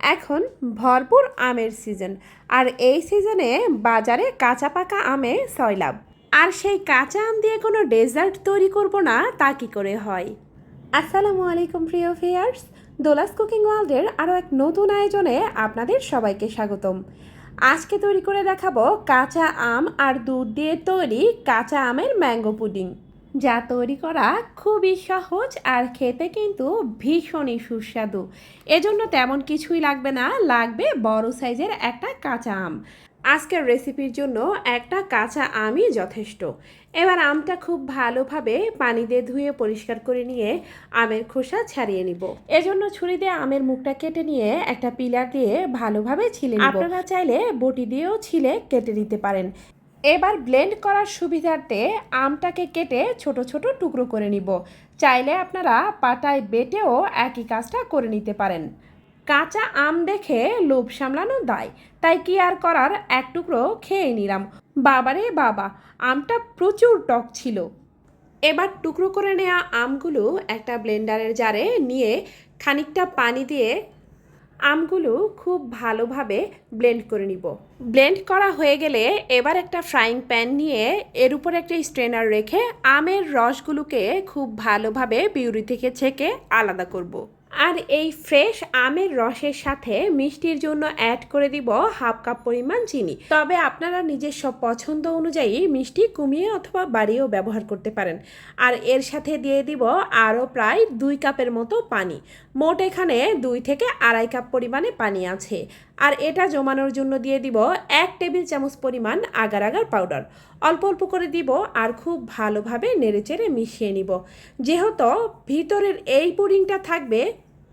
এখন ভরপুর আমের সিজন আর এই সিজনে বাজারে কাঁচা পাকা আমে সয়লাভ আর সেই কাঁচা আম দিয়ে কোনো ডেজার্ট তৈরি করব না, তা কি করে হয়? আসসালামু আলাইকুম প্রিয় ফিয়ার্স দোলাস কুকিং ওয়ার্ল্ডের আরও এক নতুন আয়োজনে আপনাদের সবাইকে স্বাগতম। আজকে তৈরি করে দেখাবো কাঁচা আম আর দুধ দিয়ে তৈরি কাঁচা আমের ম্যাঙ্গো পুডিং যা তৈরি করা খুবই সহজ আর খেতে কিন্তু ভীষণই সুস্বাদু। এজন্য তেমন কিছুই লাগবে না, লাগবে বড় সাইজের একটা কাঁচা আম। আজকের রেসিপির জন্য একটা কাঁচা আমই যথেষ্ট। এবার আমটা খুব ভালোভাবে পানি দিয়ে ধুয়ে পরিষ্কার করে নিয়ে আমের খোসা ছাড়িয়ে নিব। এজন্য ছুরি দিয়ে আমের মুখটা কেটে নিয়ে একটা পিলার দিয়ে ভালোভাবে ছিলে আপনারা চাইলে বটি দিয়েও ছিলে কেটে নিতে পারেন। এবার ব্লেন্ড করার সুবিধার্থে আমটাকে কেটে ছোট ছোট টুকরো করে নিব। চাইলে আপনারা পাটায় বেটেও একই কাজটা করে নিতে পারেন। কাঁচা আম দেখে লোভ সামলানো দায়, তাই কি আর করার? এক টুকরো খেয়ে নিলাম। বাবারে বাবা, আমটা প্রচুর টক ছিল। এবার টুকরো করে নেওয়া আমগুলো একটা ব্লেন্ডারের জারে নিয়ে খানিকটা পানি দিয়ে আমগুলো খুব ভালোভাবে ব্লেন্ড করে নিব ব্লেন্ড করা হয়ে গেলে এবার একটা ফ্রাইং প্যান নিয়ে এর উপর একটা স্ট্রেনার রেখে আমের রসগুলোকে খুব ভালোভাবে বিউরি থেকে ছেঁকে আলাদা করব। আর এই ফ্রেশ আমের রসের সাথে মিষ্টির জন্য অ্যাড করে দিব হাফ কাপ পরিমাণ চিনি। তবে আপনারা নিজস্ব পছন্দ অনুযায়ী মিষ্টি কমিয়ে অথবা বাড়িয়েও ব্যবহার করতে পারেন। আর এর সাথে দিয়ে দিব আরও প্রায় দুই কাপের মতো পানি। মোট এখানে দুই থেকে আড়াই কাপ পরিমাণে পানি আছে। আর এটা জমানোর জন্য দিয়ে দিব এক টেবিল চামচ পরিমাণ আগার আগার পাউডার। অল্প অল্প করে দিব আর খুব ভালোভাবে নেড়েচেড়ে মিশিয়ে নিব। যেহেতু ভিতরের এই পুডিংটা থাকবে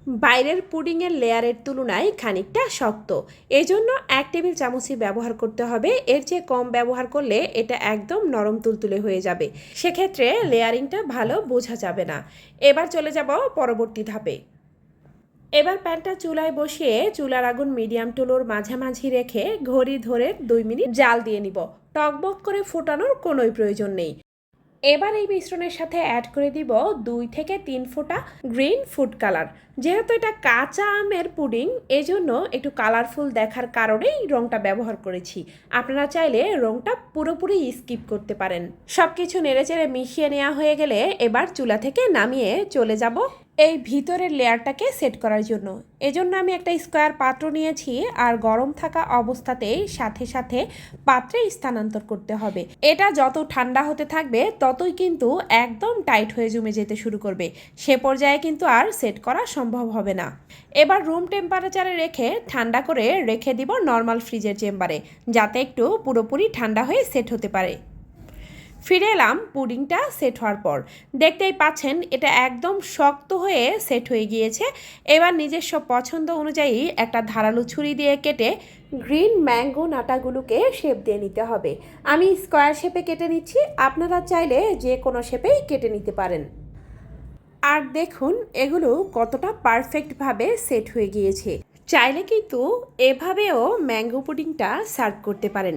বাইরের পুডিংয়ের লেয়ারের তুলনায় খানিকটা শক্ত। এজন্য এক টেবিল চামচই ব্যবহার করতে হবে। এর চেয়ে কম ব্যবহার করলে এটা একদম নরম তুলতুলে হয়ে যাবে। সেক্ষেত্রে লেয়ারিংটা ভালো বোঝা যাবে না। এবার চলে যাব পরবর্তী ধাপে। এবার প্যানটা চুলায় বসিয়ে চুলার আগুন মিডিয়াম টুলোর মাঝামাঝি রেখে ঘড়ি ধরে দুই মিনিট জাল দিয়ে নিব। টকবক করে ফোটানোর কোনোই প্রয়োজন নেই। এবার এই মিশ্রণের সাথে অ্যাড করে দিব দুই থেকে তিন ফোঁটা গ্রিন ফুড কালার যেহেতু এটা কাঁচা আমের পুডিং এজন্য একটু কালারফুল দেখার কারণেই রংটা ব্যবহার করেছি। আপনারা চাইলে রংটা পুরোপুরি স্কিপ করতে পারেন। সব কিছু নেড়েচেড়ে মিশিয়ে নেওয়া হয়ে গেলে এবার চুলা থেকে নামিয়ে চলে যাব এই ভিতরের লেয়ারটাকে সেট করার জন্য। এজন্য আমি একটা স্কোয়ার পাত্র নিয়েছি আর গরম থাকা অবস্থাতেই সাথে সাথে পাত্রে স্থানান্তর করতে হবে। এটা যত ঠান্ডা হতে থাকবে, ততই কিন্তু একদম টাইট হয়ে জমে যেতে শুরু করবে। সে পর্যায়ে কিন্তু আর সেট করা সম্ভব হবে না। এবার রুম টেম্পারেচারে রেখে ঠান্ডা করে রেখে দিব নর্মাল ফ্রিজের চেম্বারে, যাতে একটু পুরোপুরি ঠান্ডা হয়ে সেট হতে পারে। ফিরে এলাম পুডিংটা সেট হওয়ার পর। দেখতেই পাচ্ছেন, এটা একদম শক্ত হয়ে সেট হয়ে গিয়েছে। এবার নিজস্ব পছন্দ অনুযায়ী একটা ধারালো ছুরি দিয়ে কেটে গ্রিন ম্যাঙ্গো নাটাগুলোকে শেপ দিয়ে নিতে হবে। আমি স্কোয়ার শেপে কেটে নিচ্ছি, আপনারা চাইলে যে কোনো শেপেই কেটে নিতে পারেন। আর দেখুন, এগুলো কতটা পারফেক্টভাবে সেট হয়ে গিয়েছে। চাইলে কিন্তু এভাবেও ম্যাঙ্গো পুডিংটা সার্ভ করতে পারেন।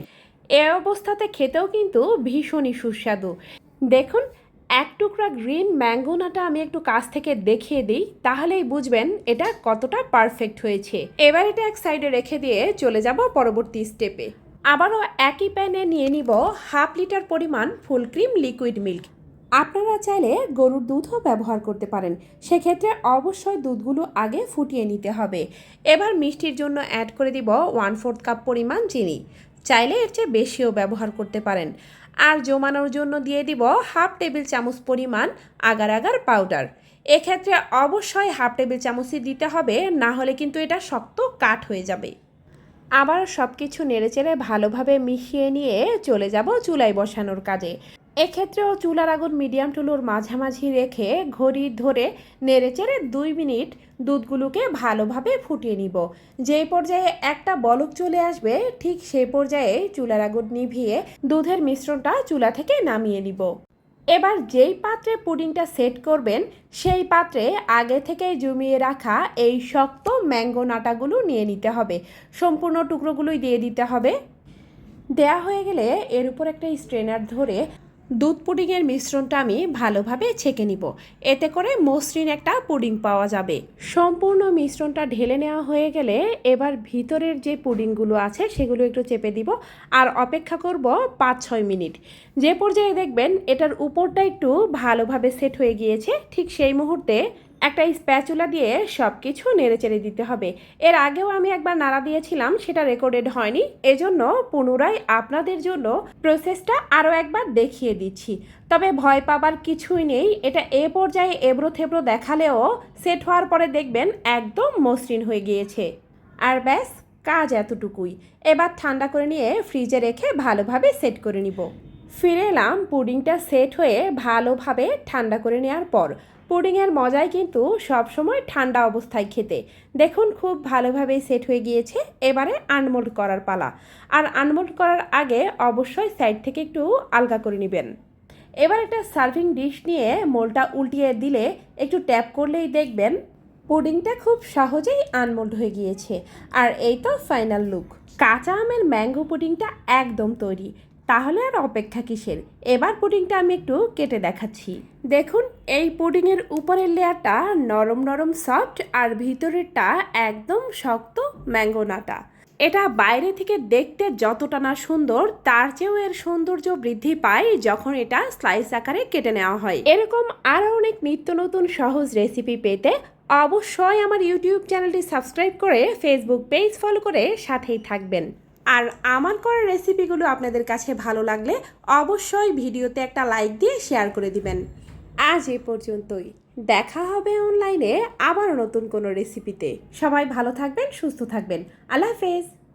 এ অবস্থাতে খেতেও কিন্তু ভীষণই সুস্বাদু। দেখুন, এক টুকরা গ্রিন ম্যাঙ্গোনাটা আমি একটু কাছ থেকে দেখিয়ে দিই, তাহলেই বুঝবেন এটা কতটা পারফেক্ট হয়েছে। এবার এটা এক সাইডে রেখে দিয়ে চলে যাব পরবর্তী স্টেপে। আবারও একই প্যানে নিয়ে নিব হাফ লিটার পরিমাণ ফুল ক্রিম লিকুইড মিল্ক। আপনারা চাইলে গরুর দুধও ব্যবহার করতে পারেন, সেক্ষেত্রে অবশ্যই দুধগুলো আগে ফুটিয়ে নিতে হবে। এবার মিষ্টির জন্য অ্যাড করে দিব ওয়ান ফোর্থ কাপ পরিমাণ চিনি। চাইলে এর চেয়ে বেশিও ব্যবহার করতে পারেন। আর জমানোর জন্য দিয়ে দিব হাফ টেবিল চামচ পরিমাণ আগার আগার পাউডার। এক্ষেত্রে অবশ্যই হাফ টেবিল চামচই দিতে হবে, না হলে কিন্তু এটা শক্ত কাঠ হয়ে যাবে। আবার সব কিছু নেড়েচেড়ে ভালোভাবে মিশিয়ে নিয়ে চলে যাব চুলাই বসানোর কাজে। এক্ষেত্রেও চুলার আগুন মিডিয়াম টুলুর মাঝামাঝি রেখে ঘড়ি ধরে নেড়েচেড়ে দুই মিনিট দুধগুলোকে ভালোভাবে ফুটিয়ে নিব। যেই পর্যায়ে একটা বলক চলে আসবে, ঠিক সেই পর্যায়ে চুলার আগুন নিভিয়ে দুধের মিশ্রণটা চুলা থেকে নামিয়ে নিব। এবার যেই পাত্রে পুডিংটা সেট করবেন, সেই পাত্রে আগে থেকে জমিয়ে রাখা এই শক্ত ম্যাঙ্গো নাটাগুলো নিয়ে নিতে হবে। সম্পূর্ণ টুকরোগুলোই দিয়ে দিতে হবে। দেয়া হয়ে গেলে এর উপর একটা স্ট্রেনার ধরে দুধ পুডিংয়ের মিশ্রণটা আমি ভালোভাবে ছেঁকে নিব। এতে করে মসৃণ একটা পুডিং পাওয়া যাবে। সম্পূর্ণ মিশ্রণটা ঢেলে নেওয়া হয়ে গেলে এবার ভিতরের যে পুডিংগুলো আছে সেগুলো একটু চেপে দিব আর অপেক্ষা করব পাঁচ ছয় মিনিট। যে পর্যায়ে দেখবেন এটার উপরটা একটু ভালোভাবে সেট হয়ে গিয়েছে, ঠিক সেই মুহূর্তে একটা স্প্যাচুলা দিয়ে সব কিছু নেড়েচেড়ে দিতে হবে। এর আগেও আমি একবার নাড়া দিয়েছিলাম, সেটা রেকর্ডেড হয়নি। এজন্য পুনরায় আপনাদের জন্য প্রসেসটা আরও একবার দেখিয়ে দিচ্ছি। তবে ভয় পাবার কিছুই নেই, এটা এ পর্যায়ে এবড়ো থেবড়ো দেখালেও সেট হওয়ার পরে দেখবেন একদম মসৃণ হয়ে গিয়েছে। আর ব্যাস, কাজ এতটুকুই। এবার ঠান্ডা করে নিয়ে ফ্রিজে রেখে ভালোভাবে সেট করে নিব। ফিরে এলাম, পুডিংটা সেট হয়ে ভালোভাবে ঠান্ডা করে নেওয়ার পর। পুডিংয়ের মজাই কিন্তু সবসময় ঠান্ডা অবস্থায় খেতে। দেখুন, খুব ভালোভাবে সেট হয়ে গিয়েছে। এবারে আনমোল্ড করার পালা। আর আনমোল্ড করার আগে অবশ্যই সাইড থেকে একটু আলগা করে নেবেন। এবার একটা সার্ভিং ডিশ নিয়ে মোলটা উল্টিয়ে দিলে একটু ট্যাপ করলেই দেখবেন পুডিংটা খুব সহজেই আনমোল্ড হয়ে গিয়েছে। আর এই তো ফাইনাল লুক। কাঁচা আমের ম্যাঙ্গো পুডিংটা একদম তৈরি। তাহলে আর অপেক্ষা কিসের? এবার পুডিংটা আমি একটু কেটে দেখাচ্ছি। দেখুন, এই পুডিংয়ের উপরের লেয়ারটা নরম নরম সফট আর ভিতরেরটা একদম শক্ত ম্যাঙ্গো নাটা। এটা বাইরে থেকে দেখতে যতটা না সুন্দর, তার চেয়েও এর সৌন্দর্য বৃদ্ধি পায় যখন এটা স্লাইস আকারে কেটে নেওয়া হয়। এরকম আরও অনেক নিত্য নতুন সহজ রেসিপি পেতে অবশ্যই আমার ইউটিউব চ্যানেলটি সাবস্ক্রাইব করে ফেসবুক পেজ ফলো করে সাথেই থাকবেন। আর আমার করা রেসিপিগুলো আপনাদের কাছে ভালো লাগলে অবশ্যই ভিডিওতে একটা লাইক দিয়ে শেয়ার করে দিবেন। আজ এ পর্যন্তই। দেখা হবে অনলাইনে আবার নতুন কোনো রেসিপিতে সবাই ভালো থাকবেন, সুস্থ থাকবেন। আল্লাহ হাফেজ।